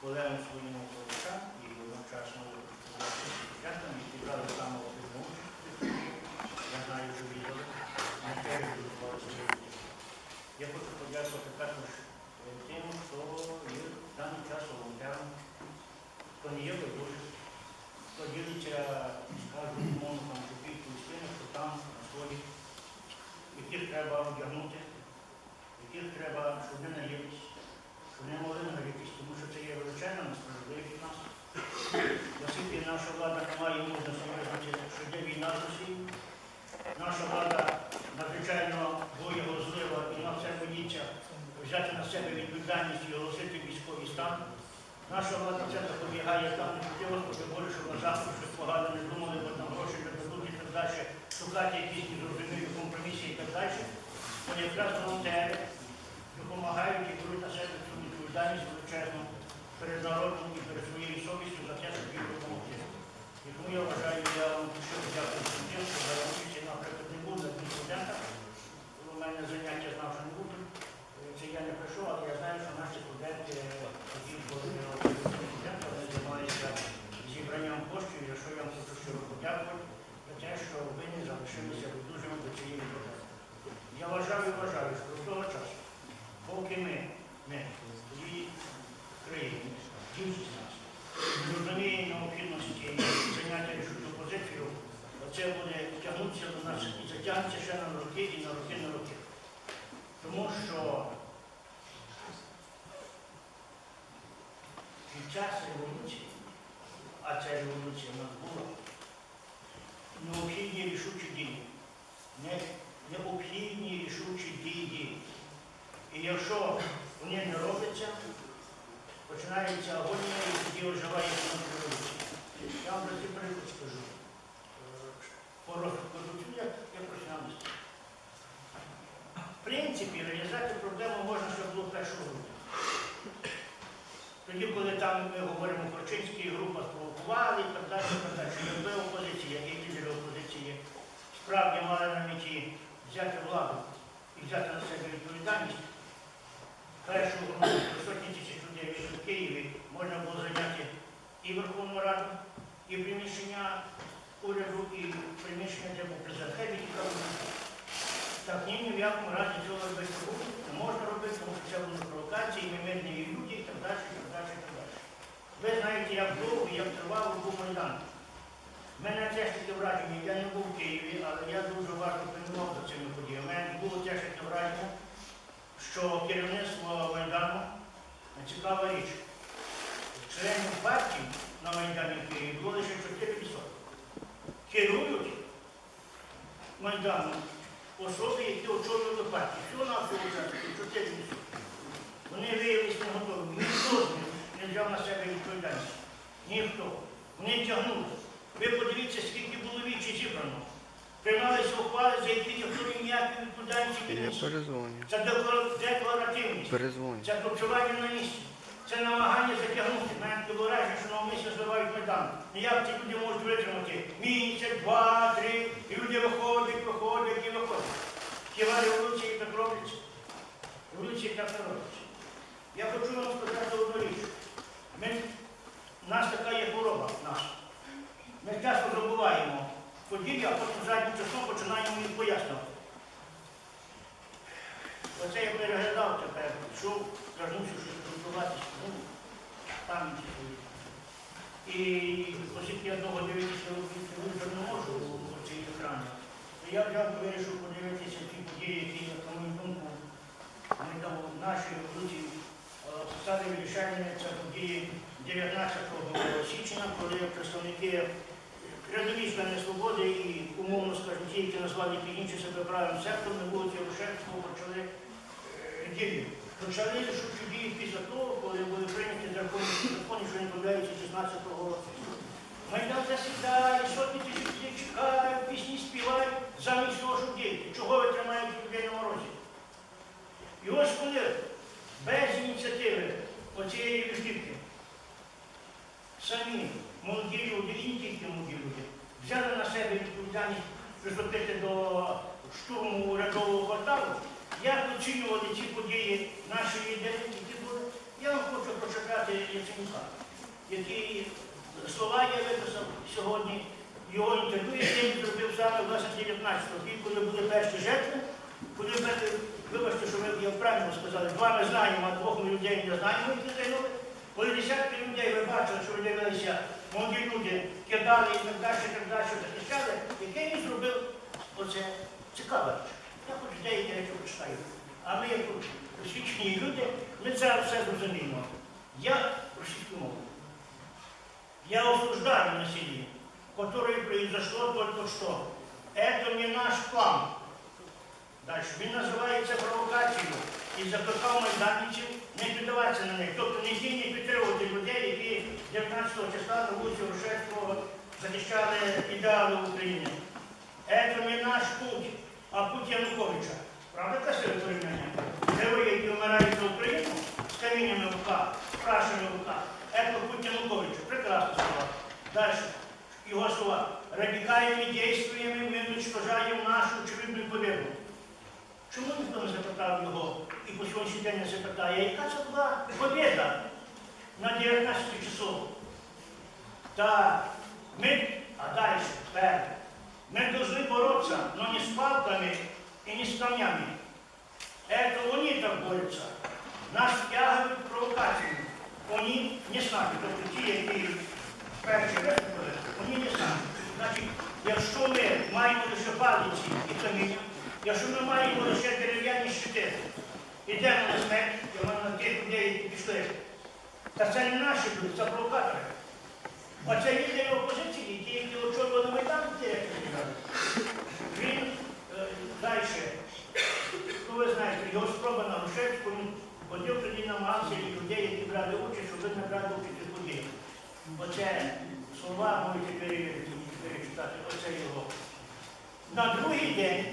колегам своїм оповідачам і одночасно студентам, які брали саме активну. Я знаю, що теж дуже багато. Я хочу подякувати також тим, хто є в даний час волонтером, хто не є байдужим, хто ділиться, скажімо, умовно там з хто там на сході, яких треба одягнути, яких треба, щоб вони наїлись, щоб вони могли нагрітись, тому що це є величезна несправедливість в нас. Оскільки наша влада не має мужності визначити, що йде війна з Росією, наша влада надзвичайно боєгозлива і на це боїться взяти на себе відповідальність і оголосити військовий стан. Наша влада це запобігає там не хотіло, щоб Боже, щоб на завтра щось погано не думали, бо там гроші не дадуть і так далі, шукати якісь незрозумілі компроміси і так далі. То якраз волонтери допомагають і беруть на себе цю відповідальність величезну перед народом і перед своєю совістю за те, щоб їм допомогти. І тому я вважаю, я щиро дякую всім тим, що за участі, наприклад, не буде для студента. У мене заняття знав, що не буде. Це я не прийшов, але я знаю, що наші студенти, е, студенти, вони займаються зібранням коштів, і що я вам хочу щиро подякувати за те, що ви не залишилися байдужими до цієї проблеми. Я вважаю і вважаю, що до того часу, поки ми, ми, тоді країни, більшість нас, не розуміє необхідності зайняття рішучу позицію, це буде тягнутися до нас і затягнеться ще на роки і на роки, на роки. Тому що під час революції, а ця революція в нас була, необхідні рішучі дії. Не, необхідні рішучі дії. І якщо вони не робляться, починається агонія і тоді оживає економіка революції. Я вам про ці приклад скажу. Розвитку я, я професіоналіст. В принципі, реалізувати проблему можна, щоб було 1 грудня. Тоді, коли там ми говоримо про Чинські група спровокували і так далі, і так далі. Якби опозиція і лідери опозиції справді мали на меті взяти владу і взяти на себе відповідальність, першу групу сотні тисяч людей в Києві можна було зайняти і Верховну Раду, і приміщення уряду, і приміщення для президента. Так ні, ні в якому разі цього робити не можна робити, тому що це будуть провокації, ми мирні люди і так далі, і так далі, і так далі. Ви знаєте, як довго, як тривало був Майдан. У мене теж враження, я не був в Києві, але я дуже важко пильнував за цими подіями. У мене було теж таке враження, що керівництво Майдану цікава річ. Членів партії на Майдані в Києві було лише 4%. Керують Майданом особи, які очолювали партію. Всього на всього учасники, 4%. Вони виявилися не готові. Ніхто з них не взяв на себе відповідальність. Ніхто. Вони тягнули. Ви подивіться, скільки було вічі зібрано. Приймалися ухвали, за які ніхто ніякої відповідальності не. Це декларативність. Це топчування на місці. Це намагання затягнути. Мене таке враження, що навмисно зливають майдан. Ну як ці люди можуть витримати? Місяць, два, три, і люди виходять, виходять і виходять. Хіба революції так робляться? Революції так не робляться. Я хочу вам сказати одну річ. Ми, нас така є хвороба наша. Ми часто забуваємо події, а потім заднім часом починаємо їх пояснювати. Оце я переглядав тепер, йшов, звернувся щось спілкуватися, ну, там свої. І оскільки я довго дивитися телевізор не можу у цій екрані, то я взяв вирішив подивитися ті події, які, на мою думку, вони там в нашій революції стали вирішальними. Це події 19 січня, коли представники рядові члени свободи і, умовно скажімо, ті, які назвали інші себе правим сектором, на вулиці Рушевського почали е. Почали рішучі дії після того, коли були прийняті закони, закони що не подаються 16-го року. Майдан засідає, сотні тисяч людей чекають, пісні співають, замість того, щоб діяти. Чого ви тримаєте людей на морозі? І ось коли без ініціативи оцієї візитки самі молоді люди, і не тільки молоді люди, взяли на себе відповідальність приступити до штурму урядового кварталу, як оцінювали ці події наші лідери, які були. Я вам хочу прочитати Яценюка, який слова я виписав сьогодні, його інтерв'ю, яке він зробив саме власне 19 років, коли були перші жертви, коли ми, вибачте, що ви я правильно сказали, два ми знаємо, а двох ми людей не знаємо, які загинули. Коли десятки людей ви бачили, що виділилися, молоді люди кидали і так далі, і так далі, захищали, яке він зробив оце цікава річ. Я хоч деякі речі прочитаю. А ми, як освічені люди, ми це все зрозуміємо. Я російську мову. Я осуждаю насилие, которое произошло только что. Это не наш план. Дальше. Він називається провокацією і закликав майданівців не піддаватися на них. Тобто не йти, підтримувати людей, які 19 числа на вулиці Грушевського захищали ідеали України. Це не наш путь, а путь Януковича. Правда красиве порівняння? Герої, які вмирають за Україну з каміннями в руках, з крашами в руках. Це путь Януковича. Прекрасно слова. Далі. Його слова. Радикальными действиями ми уничтожаємо нашу очевидну победу. Чому ніхто не запитав його і по сьогоднішній день запитає, яка це була победа на 19 часов? Так, мы, а дальше, так, мы должны бороться, но не с палками и не с камнями. Это они так борются. Нас втягивают в провокацию. Они не с нами, тобто ті, які перші виступили, вони не з нами. Значить, якщо ми маємо лише палиці і каміння, якщо ми маємо лише дерев'яні щити, ідемо на смерть, я маю на тих людей, які пішли. Та це не наші люди, це провокатори. Оце лідери опозиції, ті, які очолювали Майдан, ті, як ви сказали. Він е, далі, ну ви знаєте, його спроба на Грушевську, він ходив тоді намагався людей, які брали участь, щоб не брали участь у події. Оце слова можете перечитати, оце його. На другий день,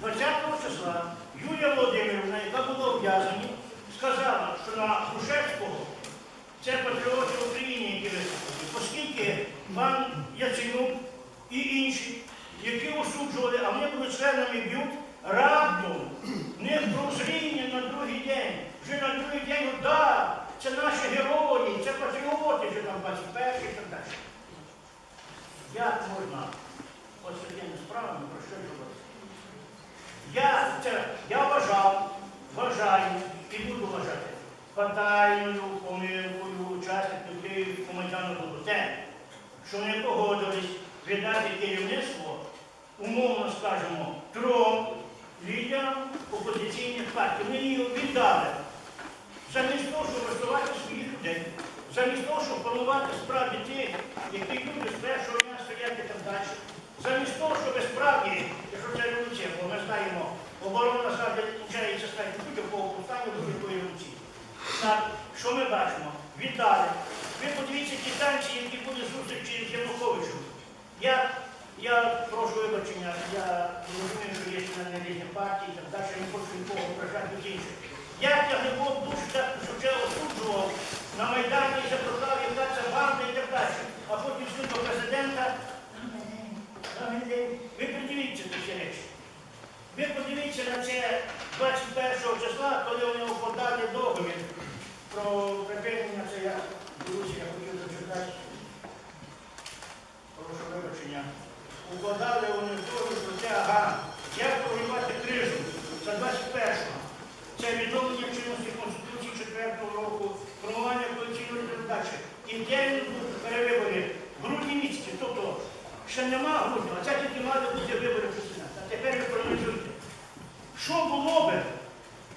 20 числа, Юлія Володимирівна, яка була ув'язані, сказала, що на Грушевського це патріоти України, які виступили. Оскільки пан Яценюк і інші, які осуджували, а вони були членами б'ют, раптом них прозріння на другий день. Вже на другий день, да, це наші герої, це патріоти, вже там 21 і так далі. Як можна ось такими справами про що говорити? Я, це, я вважав, вважаю і буду вважати фатальною помилкою учасників Київського майдану було те, що не погодились віддати керівництво, умовно скажемо, трьом лідерам опозиційних партій. Ми її віддали. Замість того, щоб розвивати своїх людей, замість того, щоб планувати справді тих, які люди з першого дня стоять і так далі. Замість того, щоб справді, якщо це революція, бо ми знаємо, оборона завжди кінчається смертю будь-якого повстання, будь-якої революції. Так, що ми бачимо? Віддали. Ви подивіться ті танці, які були зустрічі з Януковичем. Я, я прошу вибачення, я розумію, що є члени різних партій і так далі, не хочу нікого ображати інших. Я тягнебок дуже вже осуджував на Майдані і запродав, яка це банда і так далі. А потім йшли до президента. Ви подивіться на ці речі. Ви подивіться на це 21 числа, коли вони укладали договір про припинення, це я дивлюся, я хотів зачитати. Прошу вибачення. Укладали вони договір життя це, ага, як прорвати крижу. Це 21-го. Це відновлення чинності Конституції 4-го року, формування коаліційної передачі. І день перевибори в грудні місяці. Тобто ще нема грудня, а це тільки мали бути вибори президента. А тепер ви проаналізуйте. Що було би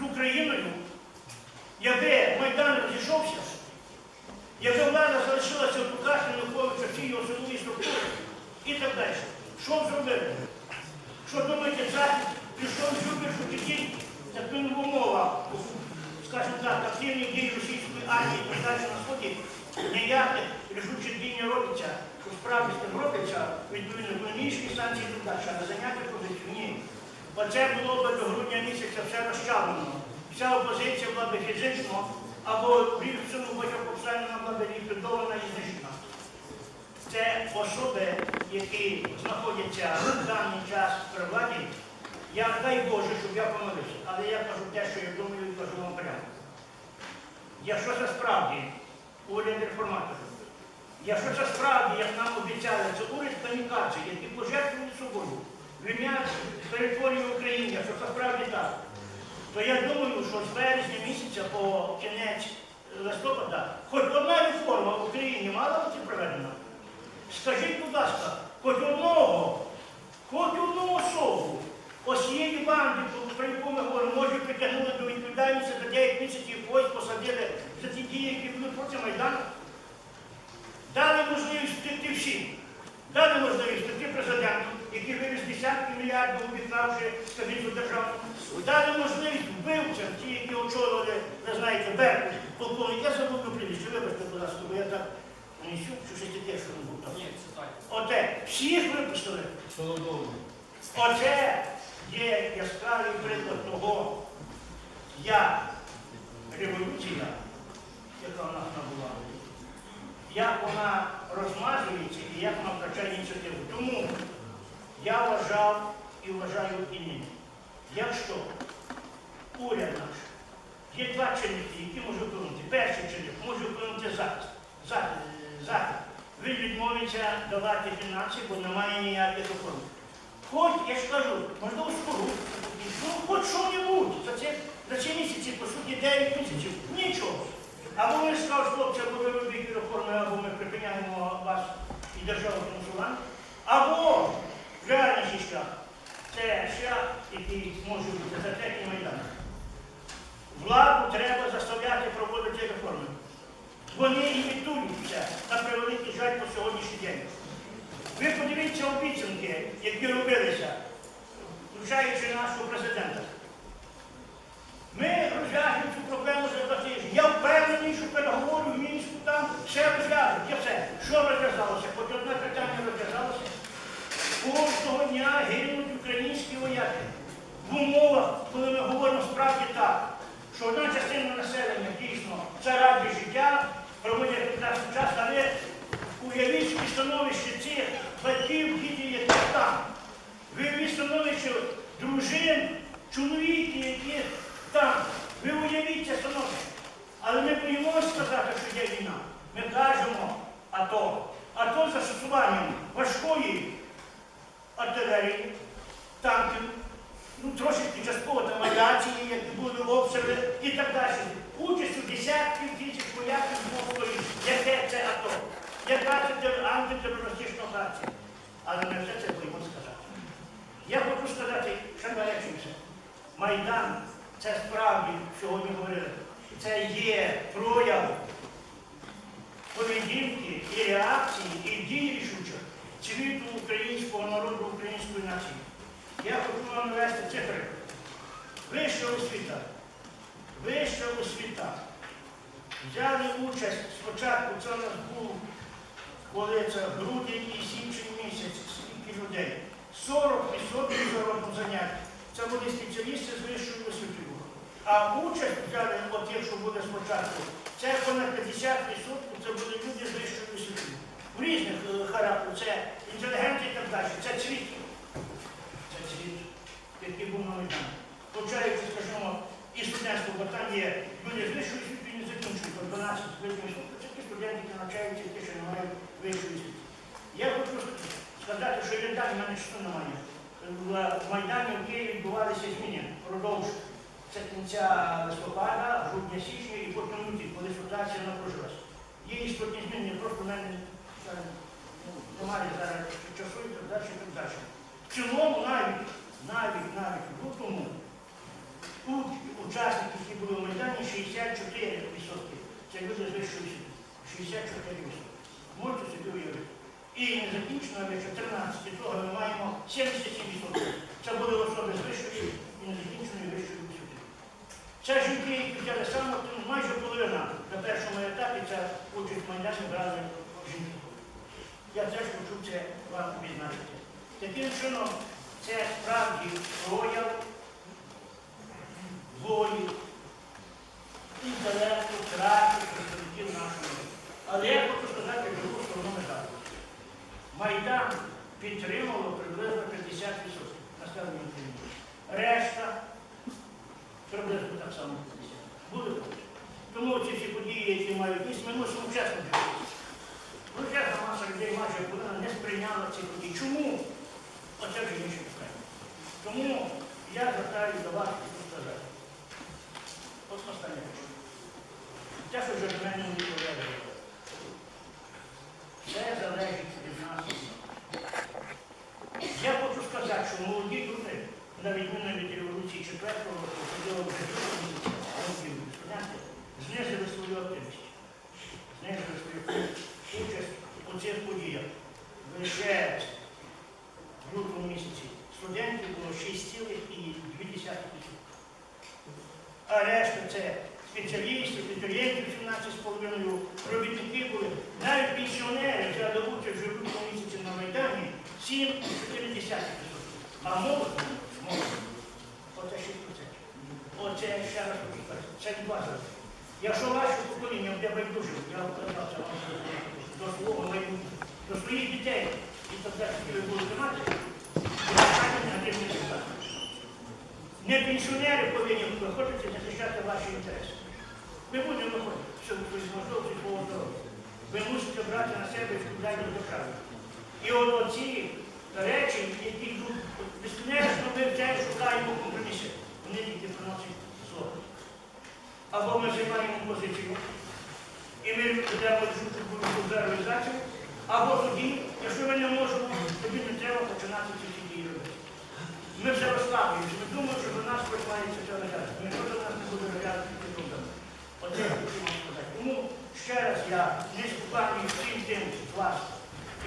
з Україною, якби Майдан розійшовся, якби влада залишилася в руках Януковича в цій його силовій структурі і так далі. Що б зробили? Що думаєте, Захід пішов в Юбершу тільки так він в умовах, скажімо так, активні дії російської армії і на сході, ніяких рішучих дій робиться, що справді з тим робиться, відповідно економічні санкції і далі, а зайняти позицію ні. Оце було б до грудня місяця все розчавлено. Вся опозиція була б фізично або в цьому боєпобсальна була б ліквідована і знищена. Це особи, які знаходяться в даний час при владі. Я дай Боже, щоб я помилився, але я кажу те, що я думаю, і кажу вам прямо. Якщо це справді уряд реформаторів. Якщо це справді, як нам обіцяли, це уряд камікадзе, який пожертвує собою, в ім'я перетворює Україну, якщо це справді так, то я думаю, що з березня місяця по кінець листопада хоч одна реформа в Україні мала бути проведена. Скажіть, будь ласка, хоч одного, хоч одну особу ось цієї банди, про яку ми говоримо, може притягнули до відповідальності за 9 місяців, когось посадили за ті дії, які були проти Майдану. Дали можливість втекти всім. Дали можливість втекти президенту, який вивіз десятки мільярдів, обіцявши стабільну державу. Дали можливість вбивцям, ті, які очолювали, ви знаєте, Беркут, полковник. Я забув прізвище, вибачте, будь ласка, бо я так несу, що щось таке, що не був там. Оте, всіх випустили. Оце є яскравий приклад того, як революція, яка в нас набула, як вона розмазується і як вона втрачає ініціативу. Тому я вважав і вважаю і нині. Якщо уряд наш є два чинники, які може вплинути. Перший чинник може вплинути захист. Захист. Він відмовиться давати фінанси, бо немає ніяких охорон. Хоч, я ж кажу, можливо, скору, ну хоч що-небудь. За ці, за ці місяці, по суті, 9 місяців, нічого. Або вони скажуть, хлопці, або ви робіть реформи, або ми припиняємо вас і державу фінансування, або реальний шлях. Це шлях, який може бути за третій майдан. Владу треба заставляти проводити реформи. Вони імітуються на превеликий жаль по сьогоднішній день. Ви подивіться обіцянки, які робилися, включаючи нашого президента. Ми розв'яжемо цю проблему за два тижні. Я впевнений, що переговори в Мінську там все розв'яжуть. Я все. Що розв'язалося? Хоч одне питання розв'язалося. Кожного дня гинуть українські вояки. В умовах, коли ми говоримо справді так, що одна частина населення дійсно це раді життя, проводять прекрасний час, але уявіть собі становище цих батьків, дітей, які там. Ви уявіть становище дружин, чоловіків, які там. Ви уявіть це становище. Але ми боїмося сказати, що є війна. Ми кажемо АТО. АТО з застосуванням важкої артилерії, танків, ну трошечки частково там авіації, які були обстріли і так далі. Участь у десятків тисяч вояків з двох. Яке це АТО? Яка це тер- антитерористична операція? Але ми все це боїмося сказати. Я хочу сказати, що речуся. Майдан це справді сьогодні говорили. Це є прояв поведінки і реакції, і дій рішучих цвіту українського народу, української нації. Я хочу вам навести цифри. Вища освіта. Вища освіта. Взяли участь спочатку, це у нас був, коли це грудень і січень місяць, скільки людей. 40% зародних занять. Це були спеціалісти з вищою освітою. А участь взяли, от якщо буде спочатку, це понад 50% це були люди з вищою освітою. В різних е, характерах, це інтелігенти і так далі, це цвіт. Це цвіт, який був на Майдані. Скажімо, і студентство, бо там є люди з вищою освітою не закінчують, по 12 з вищою освітою. Це ті студенти, які навчаються, ті, що не мають вищої освіти. Я хочу сказати, що і в мене що немає. В Майдані в Києві відбувалися зміни продовж це кінця листопада, грудня січня і потім лютий, коли ситуація напружилася. Є істотні зміни, просто в мене е, ну, немає зараз часу і так далі, і так далі. В цілому навіть, навіть, навіть в лютому тут учасники, які були в Майдані, 64%. Це люди з вищої 64%. Можете собі уявити. І незакінчено лише 13 того ми маємо 77%. Це були особи з вищої і незакінченої вищої освіти. Це жінки, які взяли саме ну, майже половина на першому етапі це участь Майдані брали жінки. Я теж хочу це вам відзначити. Таким чином, це справді прояв Майдан підтримало приблизно 50% населення України. Решта приблизно так само 50%. Буде проти. Тому ці всі події, які мають місце, ми мусимо чесно дивитися. Величезна маса людей майже вона не сприйняла ці події. Чому? Оце вже інше питання. Тому я звертаюся до вас і сказати. От останнє. Те, що вже мене не відповідає. Все залежить від нас. Я хочу сказати, що молоді люди, на відміну від революції 4-го року, ходили вже студенти, знизили свою активність. Знизили свою участь у цих подіях. Лише в лютому місяці студентів було 6,2 тисячі. А решта це спеціалістів, абітурієнтів 17,5, робітники були. Навіть пенсіонери взяли участь в лютому місяці на Майдані 7,4 А молодь, молодь, оце 6%. Оце ще раз хочу сказати, це від вас. Якщо ваше покоління буде байдужим, я вказав це вам до свого майбутнього, до своїх дітей, і тоді, які ви будете мати, питання негативний результат. Не пенсіонери повинні виходити захищати ваші інтереси. Ми будемо виходити, щоб можливості свого здоров'я. Ви мусите брати на себе відповідальність країни. І от оці речі, які йдуть безкінечно, ми вже шукаємо компроміси. Вони тільки приносять зло. Або ми займаємо позицію, і ми ведемо шутку за реалізацію, або тоді, якщо ми не можемо, тоді не треба починати ці всі дії робити. Ми вже розслаблюємося, ми думаємо, що до нас починається все реалізація. Ніхто до нас не буде ці проблеми. Оце я хочу вам сказати. Тому ще раз я не спукаю всім тим вас,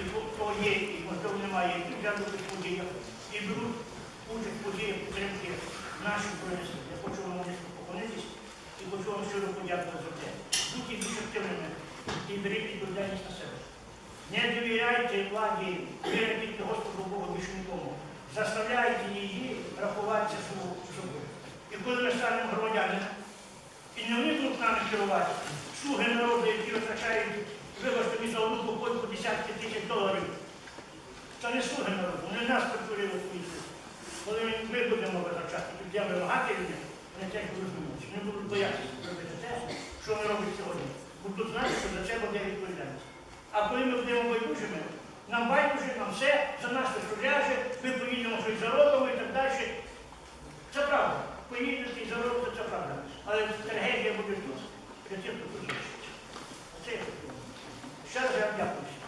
і хто є, і можливо немає, які взяли подіях, і беруть участь в подіях підтримки наших збройних. Я хочу вам низько поклонитись і хочу вам щиро подякувати за те. Будьте більш активними і беріть відповідальність на себе. Не довіряйте владі, вірите Господу Богу більше нікому. Заставляйте її рахуватися собою. І коли ми станемо громадянами, і не вони будуть нами керувати, слуги народу, які витрачають, вибачте, за одну попойку десятки тисяч доларів. Це не слуги народу, вони нас притворили в поліцію. Коли ми будемо витрачати, то будемо вимагати них, вони теж будуть думати, вони будуть боятися робити те, що вони роблять сьогодні. Будуть знати, що за це буде відповідальність. А коли ми будемо байдужими, нам байдуже, нам все, за нас не ляже, ми поїдемо щось заробимо і так далі. Це правда. Поїдете за заробите, це правда. Але трагедія буде тут, для тих, хто. Це я. Ще раз я дякую.